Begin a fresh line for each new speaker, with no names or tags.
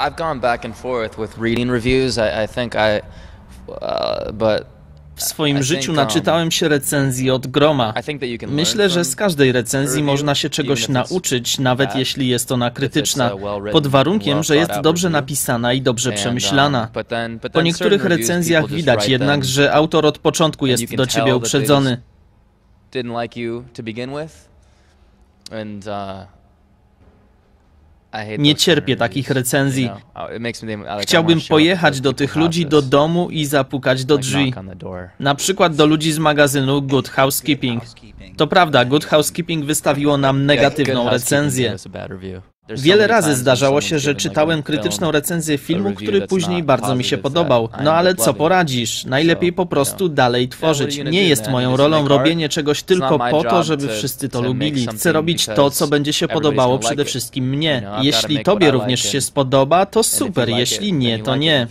I've gone back and forth with reading reviews. I, I think I, uh, but
W swoim życiu
think, um,
naczytałem się recenzji od groma. Myślę, że z każdej recenzji można się czegoś nauczyć, nawet jeśli jest ona krytyczna,
uh, written,
pod warunkiem, że jest dobrze napisana i dobrze
um,
przemyślana. Po niektórych recenzjach widać jednak, że autor od początku jest do ciebie uprzedzony.
just didn't like you to begin with. And I hate
Nie cierpię takich recenzji.
I
Chciałbym pojechać do tych ludzi do domu i zapukać do drzwi. Na przykład do ludzi z magazynu Good Housekeeping. To prawda, Good Housekeeping wystawiło nam negatywną recenzję. Wiele razy zdarzało się, że czytałem krytyczną recenzję filmu, który później bardzo mi się podobał. No ale co poradzisz? Najlepiej po prostu dalej tworzyć. Nie jest moją rolą robienie czegoś tylko po to, żeby wszyscy to lubili. Chcę robić to, co będzie się podobało przede wszystkim mnie. Jeśli tobie również się spodoba, to super, jeśli nie, to nie.